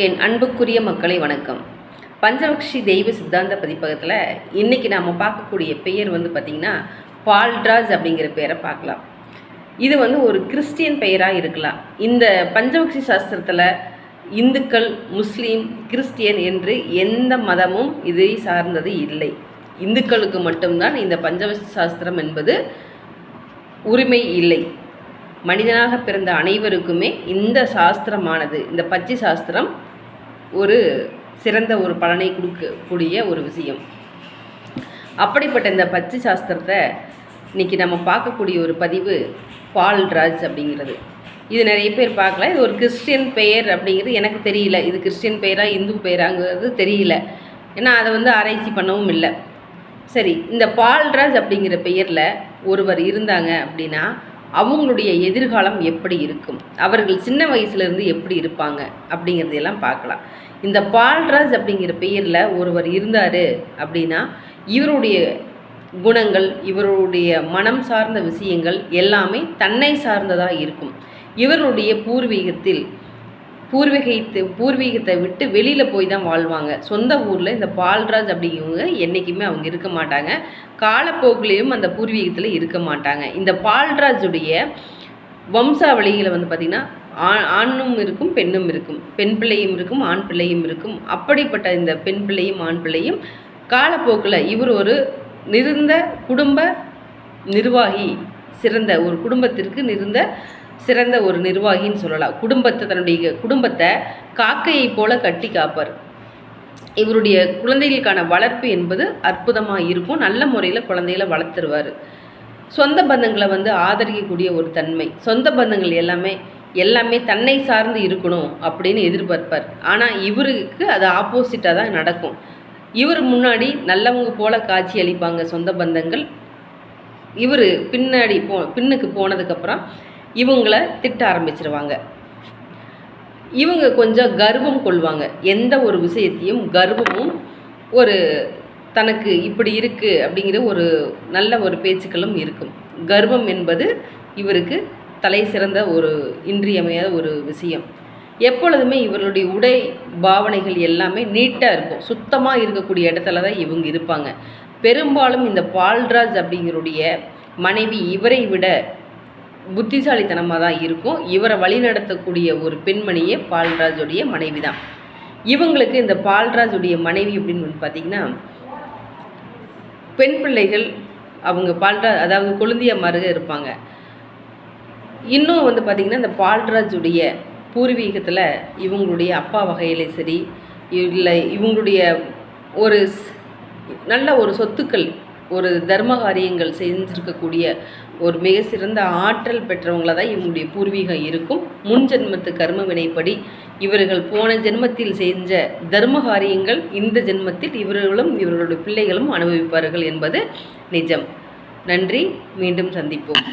என் அன்புக்குரிய மக்களை வணக்கம். பஞ்சவக்ஷி தெய்வ சித்தாந்த பதிப்பகத்தில் இன்றைக்கி நாம் பார்க்கக்கூடிய பெயர் வந்து பார்த்திங்கன்னா பால்ராஜ் அப்படிங்கிற பெயரை பார்க்கலாம். இது வந்து ஒரு கிறிஸ்டியன் பெயராக இருக்கலாம். இந்த பஞ்சவக்ஷி சாஸ்திரத்தில் இந்துக்கள் முஸ்லீம் கிறிஸ்டியன் என்று எந்த மதமும் இதை சார்ந்தது இல்லை. இந்துக்களுக்கு மட்டும்தான் இந்த பஞ்சவக்ஷி சாஸ்திரம் என்பது உரிமை இல்லை. மனிதனாக பிறந்த அனைவருக்குமே இந்த சாஸ்திரமானது இந்த பச்சை சாஸ்திரம் ஒரு சிறந்த ஒரு பலனை கொடுக்கக்கூடிய ஒரு விஷயம். அப்படிப்பட்ட இந்த பச்சை சாஸ்திரத்தை இன்றைக்கி நம்ம பார்க்கக்கூடிய ஒரு பதிவு பால்ராஜ் அப்படிங்கிறது. இது நிறைய பேர் பார்க்கல. இது ஒரு கிறிஸ்டியன் பெயர் அப்படிங்கிறது எனக்கு தெரியல. இது கிறிஸ்டியன் பெயரா இந்து பெயராங்கிறது தெரியல. ஏன்னா அதை வந்து ஆராய்ச்சி பண்ணவும் இல்லை. சரி இந்த பால்ராஜ் அப்படிங்கிற பெயரில் ஒருவர் இருந்தாங்க அப்படின்னா அவங்களுடைய எதிர்காலம் எப்படி இருக்கும்? அவர்கள் சின்ன வயசுலேருந்து எப்படி இருப்பாங்க? அப்படிங்கிறதையெல்லாம் பார்க்கலாம். இந்த பால்ராஜ் அப்படிங்கிற பெயரில் ஒருவர் இருந்தார் அப்படின்னா இவருடைய குணங்கள் இவருடைய மனம் சார்ந்த விஷயங்கள் எல்லாமே தன்னை சார்ந்ததாக இருக்கும். இவருடைய பூர்வீகத்தில் பூர்வீகத்தை பூர்வீகத்தை விட்டு வெளியில் போய் தான் வாழ்வாங்க. சொந்த ஊரில் இந்த பால்ராஜ் அப்படிங்கிறவங்க என்றைக்குமே அவங்க இருக்க மாட்டாங்க. காலப்போக்கிலையும் அந்த பூர்வீகத்தில் இருக்க மாட்டாங்க. இந்த பால்ராஜுடைய வம்சாவளியில் வந்து பார்த்திங்கன்னா ஆண் ஆணும் இருக்கும் பெண்ணும் இருக்கும். பெண் பிள்ளையும் இருக்கும் ஆண் பிள்ளையும் இருக்கும். அப்படிப்பட்ட இந்த பெண் பிள்ளையும் ஆண் பிள்ளையும் காலப்போக்கில் இவர் ஒரு நிறுந்த குடும்ப நிர்வாகி சிறந்த ஒரு குடும்பத்திற்கு நிறுந்த சிறந்த ஒரு நிர்வாகின்னு சொல்லலாம். குடும்பத்தை தன்னுடைய குடும்பத்தை காக்கையை போல கட்டி காப்பார். இவருடைய குழந்தைகளுக்கான வளர்ப்பு என்பது அற்புதமாக இருக்கும். நல்ல முறையில் குழந்தைகளை வளர்த்துருவார். சொந்த பந்தங்களை வந்து ஆதரிக்கக்கூடிய ஒரு தன்மை. சொந்த பந்தங்கள் எல்லாமே எல்லாமே தன்னை சார்ந்து இருக்கணும் அப்படின்னு எதிர்பார்ப்பார். ஆனால் இவருக்கு அது ஆப்போசிட்டாக தான் நடக்கும். இவர் முன்னாடி நல்லவங்க போல காட்சி அளிப்பாங்க சொந்த பந்தங்கள். இவர் பின்னாடி போ பின்னுக்கு போனதுக்கப்புறம் இவங்கள திட்ட ஆரம்பிச்சிருவாங்க. இவங்க கொஞ்சம் கர்வம் கொள்வாங்க. எந்த ஒரு விஷயத்தையும் கர்வமும் ஒரு தனக்கு இப்படி இருக்குது அப்படிங்கிற ஒரு நல்ல ஒரு பேச்சுக்களும் இருக்கும். கர்வம் என்பது இவருக்கு தலை சிறந்த ஒரு இன்றியமையாத ஒரு விஷயம். எப்பொழுதுமே இவர்களுடைய உடை பாவனைகள் எல்லாமே நீட்டாக இருக்கும். சுத்தமாக இருக்கக்கூடிய இடத்துல தான் இவங்க இருப்பாங்க. பெரும்பாலும் இந்த பால்ராஜ் அப்படிங்கிறடைய மனைவி இவரை விட புத்திசாலித்தனமாக தான் இருக்கும். இவரை வழிநடத்தக்கூடிய ஒரு பெண்மணியே பால்ராஜுடைய மனைவி தான் இவங்களுக்கு இந்த பால்ராஜுடைய மனைவி அப்படின்னு வந்து பார்த்திங்கன்னா பெண் பிள்ளைகள் அவங்க பால்ராஜ் அதாவது கொழுந்தியம்மாருக இருப்பாங்க. இன்னும் வந்து பார்த்திங்கன்னா இந்த பால்ராஜுடைய பூர்வீகத்தில் இவங்களுடைய அப்பா வகையிலே சரி இல்லை இவங்களுடைய ஒரு நல்ல ஒரு சொத்துக்கள் ஒரு தர்ம காரியங்கள் செஞ்சுருக்கக்கூடிய ஒரு மிக சிறந்த ஆற்றல் பெற்றவங்களாக தான் இவங்களுடைய பூர்வீகம் இருக்கும். முன் ஜென்மத்து கர்ம வினைப்படி இவர்கள் போன ஜென்மத்தில் செஞ்ச தர்ம காரியங்கள் இந்த ஜென்மத்தில் இவர்களும் இவர்களுடைய பிள்ளைகளும் அனுபவிப்பார்கள் என்பது நிஜம். நன்றி. மீண்டும் சந்திப்போம்.